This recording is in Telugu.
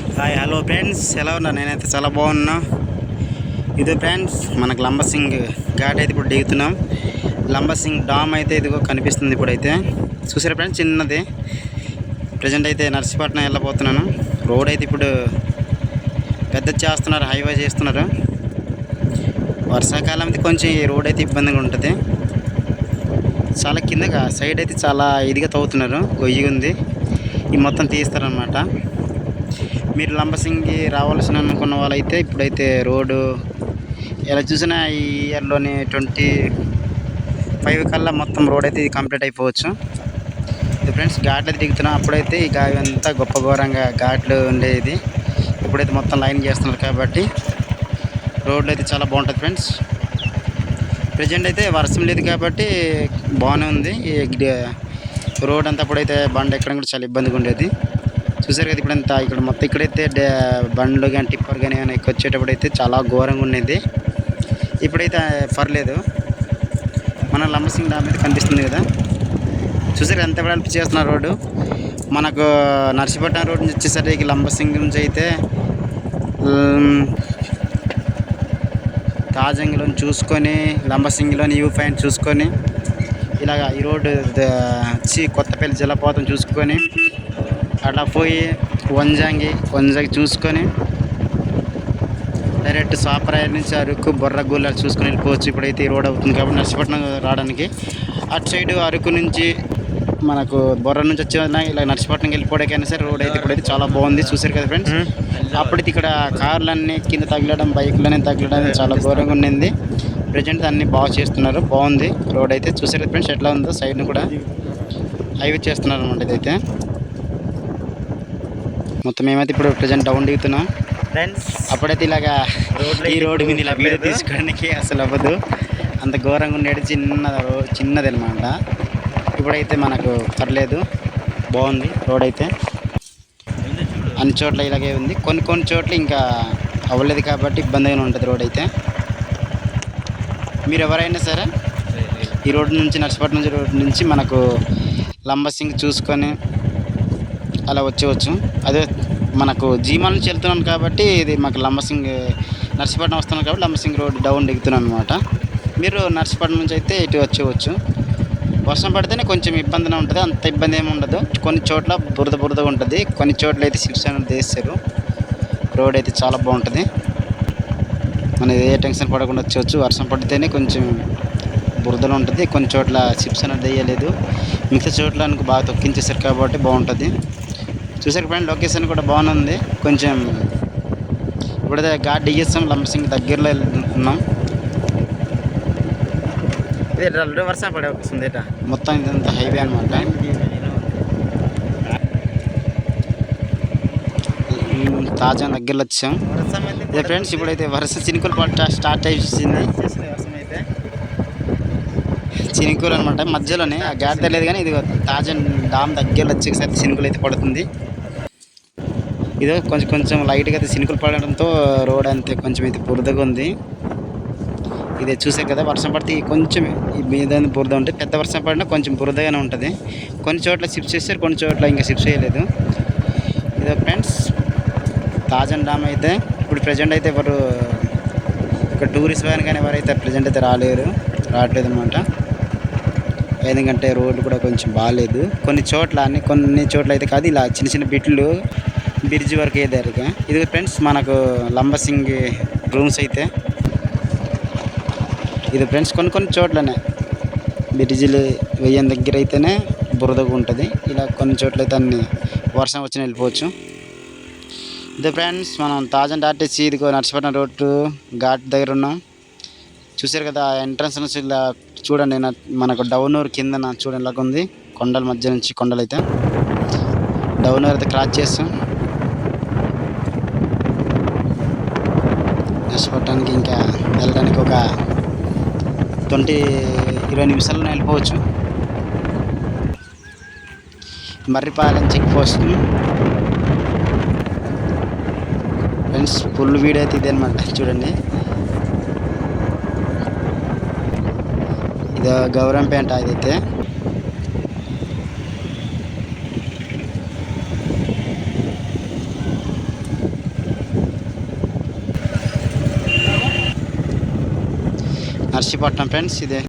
హాయ్ హలో ఫ్రెండ్స్ ఎలా ఉన్నా నేనైతే చాలా బాగున్నా. ఇది ఫ్రెండ్స్ మనకు లంబసింగ్ ఘాట్ అయితే ఇప్పుడు దిగుతున్నాం. లంబసింగ్ డామ్ అయితే ఇదిగో కనిపిస్తుంది ఇప్పుడైతే. చూసారా ఫ్రెండ్స్ చిన్నది. ప్రజెంట్ అయితే నర్సీపట్నం వెళ్ళబోతున్నాను. రోడ్ అయితే ఇప్పుడు పెద్ద చేస్తున్నారు హైవే చేస్తున్నారు. వర్షాకాలం అయితే కొంచెం ఈ రోడ్ అయితే ఇబ్బందిగా ఉంటుంది. చాలా కిందగా సైడ్ అయితే చాలా ఇదిగా తవ్వుతున్నారు. గొయ్యి ఉంది. ఈ మొత్తం తీస్తారనమాట మీరు లంబసింగి రావాల్సిన అనుకున్న వాళ్ళైతే ఇప్పుడైతే రోడ్డు ఎలా చూసినా ఈ ఇయర్లోనే ట్వంటీ ఫైవ్ కల్లా మొత్తం రోడ్ అయితే కంప్లీట్ అయిపోవచ్చు. ఇది ఫ్రెండ్స్ ఘాట్లు అయితే దిగుతున్నాం అప్పుడైతే ఈ గావి అంతా గొప్ప ఘోరంగా ఘాట్లు ఉండేది. ఇప్పుడైతే మొత్తం లైన్ చేస్తున్నారు కాబట్టి రోడ్లు అయితే చాలా బాగుంటుంది ఫ్రెండ్స్. ప్రజెంట్ అయితే వర్షం లేదు కాబట్టి బాగానే ఉంది. ఈ రోడ్ అంతా అప్పుడైతే బండి ఎక్కడం కూడా చాలా ఇబ్బందిగా ఉండేది. చూసారు కదా ఇప్పుడంతా. ఇక్కడ మొత్తం ఇక్కడైతే డే- బండ్లు కానీ టిప్పర్ కానీ ఏమైనా ఎక్కువ వచ్చేటప్పుడు అయితే చాలా ఘోరంగా ఉండేది ఇప్పుడైతే పర్లేదు. మన లంబసింగ్ డామ్ అయితే కనిపిస్తుంది కదా. చూసారు ఎంత వెడల్పు చేస్తున్నారు రోడ్డు. మనకు నర్సీపట్నం రోడ్ నుంచి వచ్చేసరికి లంబసింగ్ నుంచి అయితే తాజంగిలోని చూసుకొని లంబసింగిలోని యూ పాయింట్ చూసుకొని ఇలాగ ఈ రోడ్డు వచ్చి కొత్తపల్లి జలపాతం చూసుకొని అట్లా పోయి వంజంగి వంజంగి చూసుకొని డైరెక్ట్ సాపరాయర్ నుంచి అరకు బొర్రగూల చూసుకొని వెళ్ళిపోవచ్చు. ఇప్పుడైతే ఈ రోడ్ అవుతుంది కాబట్టి నర్సీపట్నం రావడానికి. అటు సైడ్ అరకు నుంచి మనకు బొర్ర నుంచి వచ్చే ఇలా నర్సీపట్నంకి వెళ్ళిపోవడానికైనా సరే రోడ్ అయితే ఇప్పుడైతే చాలా బాగుంది. చూసారు కదా ఫ్రెండ్స్? అప్పుడైతే ఇక్కడ కార్లన్నీ కింద తగిలడం బైక్లన్నీ తగిలడం చాలా ఘోరంగా ఉండింది. ప్రజెంట్ అన్ని బాగా చేస్తున్నారు. బాగుంది. రోడ్ అయితే చూసారు కదా ఫ్రెండ్స్? ఎట్లా ఉందో సైడ్ని కూడా హైవే చేస్తున్నారు అనమాట ఇదైతే. మొత్తం మేమైతే ఇప్పుడు ప్రజెంట్ డౌన్ దిగుతున్నాం ఫ్రెండ్స్ అప్పుడైతే ఇలాగా ఈ రోడ్డు మీద ఇలా వీడియో. తీసుకోవడానికి అసలు అవ్వదు. అంత ఘోరంగా ఉండేది చిన్న చిన్నది అనమాట ఇప్పుడైతే మనకు పర్లేదు. బాగుంది రోడ్ అయితే అన్ని చోట్ల ఇలాగే ఉంది. కొన్ని కొన్ని చోట్ల ఇంకా అవ్వలేదు కాబట్టి ఇబ్బందిగానే ఉంటుంది రోడ్ అయితే మీరు ఎవరైనా సరే ఈ రోడ్డు నుంచి నర్సిపట్నం నుంచి రోడ్డు నుంచి మనకు లంబసింగ్ చూసుకొని అలా వచ్చేవచ్చు. అదే మనకు జీమాల నుంచి వెళ్తున్నాను కాబట్టి ఇది మాకు లంబసింగ్ నర్సీపట్నం వస్తున్నాను కాబట్టి లంబసింగ్ రోడ్ డౌన్ దిగుతున్నాను అనమాట మీరు నర్సీపట్నం నుంచి అయితే ఇటు వచ్చేవచ్చు. వర్షం పడితేనే కొంచెం ఇబ్బందిగా ఉంటుంది. అంత ఇబ్బంది ఏమి ఉండదు. కొన్ని చోట్ల బురద బురదగా ఉంటుంది. కొన్ని చోట్ల అయితే సిక్స్ అనేది వేస్తారు రోడ్ అయితే చాలా బాగుంటుంది. మన ఏ టెన్షన్ పడకుండా వచ్చేవచ్చు. వర్షం పడితేనే కొంచెం బురదలో ఉంటుంది. కొన్ని చోట్ల చిప్స్ అనేది వేయలేదు మిగతా చోట్ల బాగా తొక్కించేసారు కాబట్టి బాగుంటుంది. చూసారు ఫ్రెండ్ లొకేషన్ కూడా బాగానే ఉంది కొంచెం ఇప్పుడైతే ఘాట్ దిగేస్తాం లంబసింగ్ దగ్గరలో వెళ్తున్నాం. ఇది రెండు వర్షం పడే వస్తుంది ఇట మొత్తం ఇదంతా హైవే అనమాట తాజా దగ్గరలో వచ్చాం. ఇదే ఫ్రెండ్స్ ఇప్పుడైతే వరుస చినుకులు పట్ట స్టార్ట్ అయిపోయింది. చేసింది వర్షం అయితే. చినుకులు అనమాట మధ్యలోనే ఆ ఘాట్ తెలియదు కానీ ఇది తాజా డామ్ దగ్గరలో వచ్చేసరికి చినుకులు అయితే పడుతుంది. ఇదో కొంచెం కొంచెం లైట్గా అయితే చినుకులు పడడంతో రోడ్ అంతే కొంచెం అయితే బురదగా ఉంది. ఇది చూసే కదా వర్షం పడితే కొంచెం మీద బురద ఉంటే పెద్ద వర్షం పడినా కొంచెం బురదగానే ఉంటుంది. కొన్ని చోట్ల షిఫ్ట్ చేస్తారు కొన్ని చోట్ల ఇంకా షిఫ్ట్ చేయలేదు. ఇదో ఫ్రెండ్స్ తాజన్ డామ్ అయితే ఇప్పుడు ప్రజెంట్ అయితే ఎవరు ఇక్కడ టూరిస్ట్ వ్యాన్ కానీ ఎవరైతే ప్రజెంట్ అయితే రాలేరు రావట్లేదు అనమాట ఎందుకంటే రోడ్డు కూడా కొంచెం బాగాలేదు కొన్ని చోట్ల అన్ని కొన్ని చోట్ల అయితే కాదు ఇలా చిన్న చిన్న బిట్లు బ్రిడ్జ్ వరకు ఏదారుగా ఇది ఫ్రెండ్స్ మనకు లంబసింగ్ రూమ్స్ అయితే. ఇది ఫ్రెండ్స్ కొన్ని కొన్ని చోట్లనే. బ్రిడ్జిలు వెయ్యని దగ్గర అయితేనే బురదగా ఉంటుంది. ఇలా కొన్ని చోట్ల అయితే అన్ని వర్షం వచ్చిన వెళ్ళిపోవచ్చు. ఇది ఫ్రెండ్స్ మనం తాజన్ దాటేసి ఇదిగో నర్సపట్నం రోడ్డు ఘాట్ దగ్గర ఉన్నాం. చూసారు కదా ఎంట్రన్స్ నుంచి ఇలా చూడండి మనకు డౌనూర్ కింద చూడండి ఇలాగ ఉంది కొండల మధ్య నుంచి కొండలు అయితే డౌనూర్ అయితే క్రాస్ చేస్తాం నష్టపడటానికి ఇంకా వెళ్ళడానికి ఒక ట్వంటీ ఇరవై నిమిషాల్లో వెళ్ళిపోవచ్చు. Marripalem check post. Friends full video అయితే ఇదే అనమాట చూడండి. ఇది గౌరంపేంట ఇదైతే. నర్సీపట్నం ఫ్రెండ్స్ ఇదే